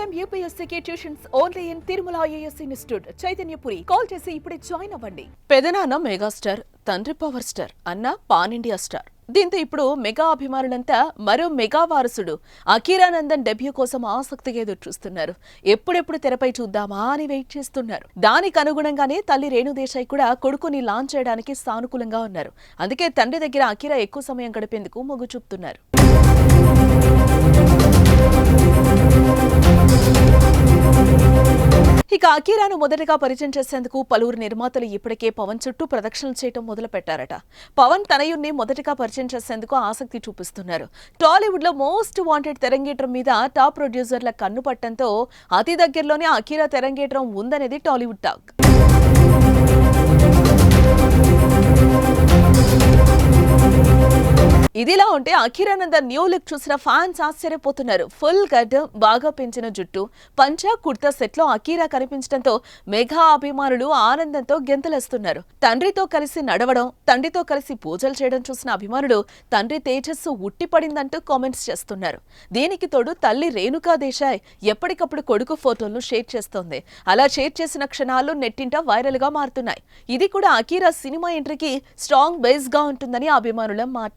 Time యూపీఎస్సీకి tuitions only in Tirumala IAS institute. Chaitanyapuri. Call చేసి ఇప్పుడే join అవ్వండి. పెదనాన్న మెగాస్టార్ తండ్రి పవర్ స్టార్ అన్న పాన్ ఇండియా స్టార్. దీంతో ఇప్పుడు మెగా అభిమానులంతా మరో మెగా వారసుడు అఖీరానందన్ డెబ్యూ కోసం ఆసక్తిగా ఎదురు చూస్తున్నారు ఎప్పుడెప్పుడు తెరపై చూద్దామా అని వెయిట్ చేస్తున్నారు. దానికి అనుగుణంగానే తల్లి రేణుదేశాయ్ కూడా కొడుకుని లాంచ్ చేయడానికి సానుకూలంగా ఉన్నారు. అందుకే తండ్రి దగ్గర అఖీరా ఎక్కువ సమయం గడిపేందుకు మొగ్గు చూపుతున్నారు. ఇక అకీరాను మొదటగా పరిచయం చేసేందుకు పలువురు నిర్మాతలు ఇప్పటికే పవన్ చుట్టూ ప్రదక్షిణలు చేయటం మొదలుపెట్టారట. పవన్ తనయుణ్ణి మొదటగా పరిచయం చేసేందుకు ఆసక్తి చూపిస్తున్నారు. టాలీవుడ్లో మోస్ట్ వాంటెడ్ తెరంగేట్రం మీద టాప్ ప్రొడ్యూసర్ల కన్ను పట్టడంతో అతి దగ్గరలోనే అకీరా తెరంగేట్రం ఉందనేది టాలీవుడ్ టాక్. ఇదిలా ఉంటే అఖిరానంద న్యూ లుక్ చూసిన ఫ్యాన్స్ ఆశ్చర్యపోతున్నారు. ఫుల్ కట్ బాగా పెంచిన జుట్టు పంచా కుర్తా సెట్లో అఖీరా కనిపించడంతో మెగా అభిమానులు ఆనందంతో గెంతలేస్తున్నారు. తండ్రితో కలిసి నడవడం తండ్రితో కలిసి పూజలు చేయడం చూసిన అభిమానులు తండ్రి తేజస్సు ఉట్టిపడిందంటూ కామెంట్స్ చేస్తున్నారు. దీనికి తోడు తల్లి రేణుకా దేశాయ్ ఎప్పటికప్పుడు కొడుకు ఫోటోలను షేర్ చేస్తోంది. అలా షేర్ చేసిన క్షణాలు నెట్టింట వైరల్గా మారుతున్నాయి. ఇది కూడా అకీరా సినిమా ఎంట్రీకి స్ట్రాంగ్ బేస్గా ఉంటుందని అభిమానుల మాట.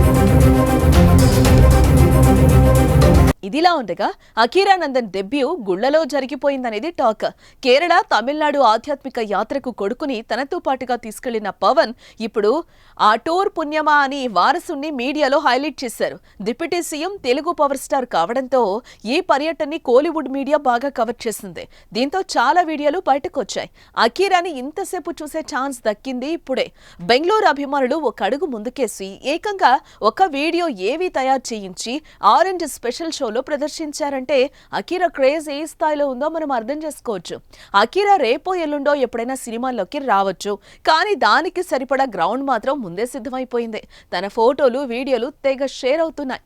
ఇదిలా ఉండగా అఖీరానందన్ డెబ్యూ గుళ్ళలో జరిగిపోయిందనేది టాక్. కేరళ తమిళనాడు ఆధ్యాత్మిక యాత్రకు కొడుకుని తనతో పాటుగా తీసుకెళ్ళిన పవన్ ఇప్పుడు ఆ టూర్ పుణ్యమా అని వారసుని మీడియాలో హైలైట్ చేశారు. Deputy CM Telugu power star కావడంతో ఈ పర్యటనని కోలీవుడ్ మీడియా బాగా కవర్ చేసింది. దీంతో చాలా వీడియోలు బయటకు వచ్చాయి అఖీరాని ఇంతసేపు చూసే ఛాన్స్ దక్కింది ఇప్పుడే. బెంగళూరు అభిమానులు ఒక అడుగు ముందుకేసి ఏకంగా ఒక వీడియో ఏవి తయారు చేయించి ఆరెంజ్ స్పెషల్ షోలో ప్రదర్శించారంటే అకీరా క్రేజ్ ఏ స్థాయిలో ఉందో మనం అర్థం చేసుకోవచ్చు. అకీరా రేపో ఎల్లుండో ఎప్పుడైనా సినిమాల్లోకి రావచ్చు. కానీ దానికి సరిపడా గ్రౌండ్ మాత్రం ముందే సిద్ధమైపోయింది. తన ఫోటోలు వీడియోలు తెగ షేర్ అవుతున్నాయి.